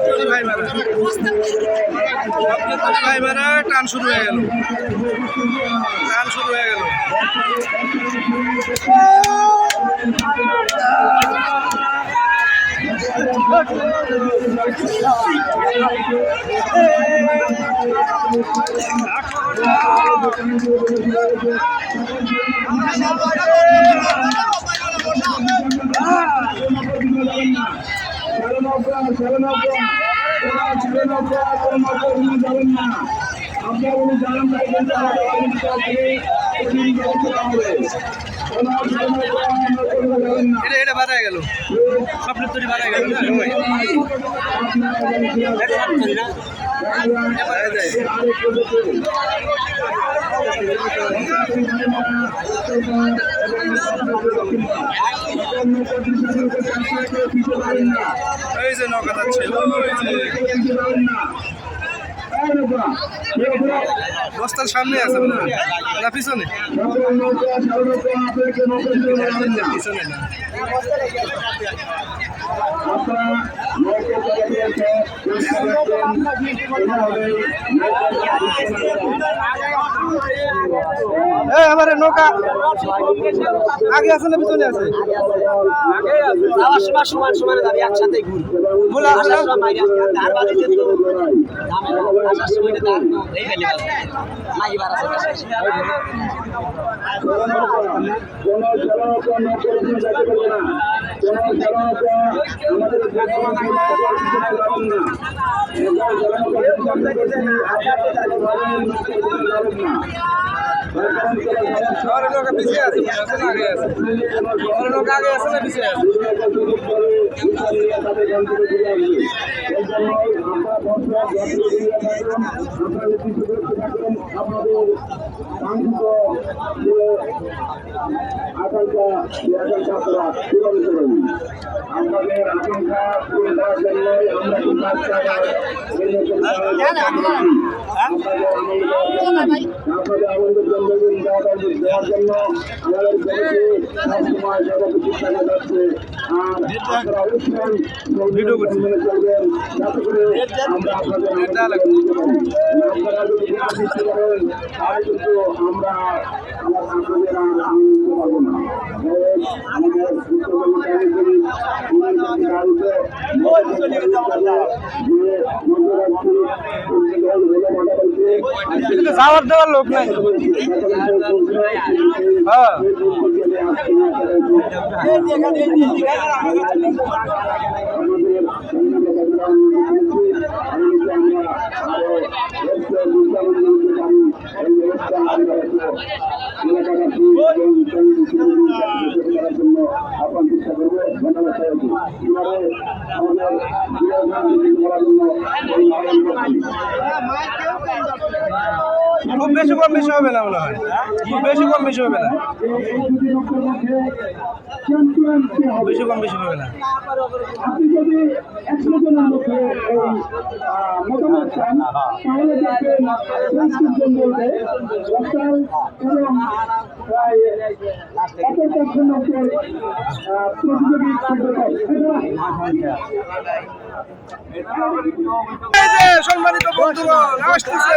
তৈরি ভাই মারা তৈরি ভাই মারা টান শুরু হয়ে গেল টান শুরু হয়ে গেল এটা এটা বাড়ায় গেল। স্বপ্নের তৈরি বাড়ায় গেল না? ভাই? এবার এই যে, এই যে নৌকাটা ছিল বস্তার সামনে আছে না পিছনে। পিছনে না আমার নৌকা। আগে আছে না পিছনে আছে? যাওয়ার সময় সমান সমান যাবে একসাথে ঘুর বলে আসার সময় মাইরা ধার বাজে যেত ঝামেলা। আসার সময় ধার নাই আছে আমার পিছিয়ে আছে না আগে আছে আমার নৌকা আগে আছে না পিছিয়ে আছে আমাদের আকাঙ্ক্ষা পূরণ করার জন্য আমরা এই নতুন আপনাদের আমাদের জন্য দেওয়ার জন্য আমাদের সবসময় জগতে চিন্তা করা যাচ্ছে আর আপনারা অবশ্যই ভিডিও চলবেন যাতে করে আমরা আপনাদের আপনারা যদি বিনা দিতে তাহলে কিন্তু আমরা যাওয়ার লোক নাই হ্যাঁ মাইক কেউ খুব বেশি কম বেশি হবে না মনে হয়। খুব বেশি কম বেশি হবে না। বেশি কম বেশি হবে না। আপনি যদি একশো জনের মধ্যে মতামত চান তাহলে দেখবেন ট্রান্সক্রিপশন বলবে লোকাল এবং প্রায় একের জন্য প্রতিযোগী থাকবে এই যে সম্মানিত বন্ধুগণ আসতেছে।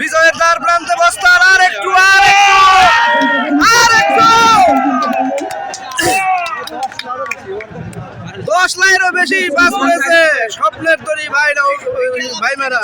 বিজয়ের দ্বার প্রান্তে বস্তার আর একটু আর একটু আর একটু দশ বেশি পাস করেছে। স্বপ্নের তরি ভাই মেরা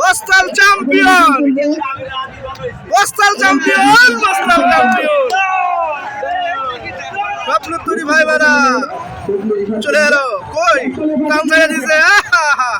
বস্তাল চ্যাম্পিয়ন। বস্তাল চ্যাম্পিয়ন বস্তাল চ্যাম্পিয়ন। স্বপ্ন তরি ভাই বারা চলে এলো। কই? কাম দিছে। আহা!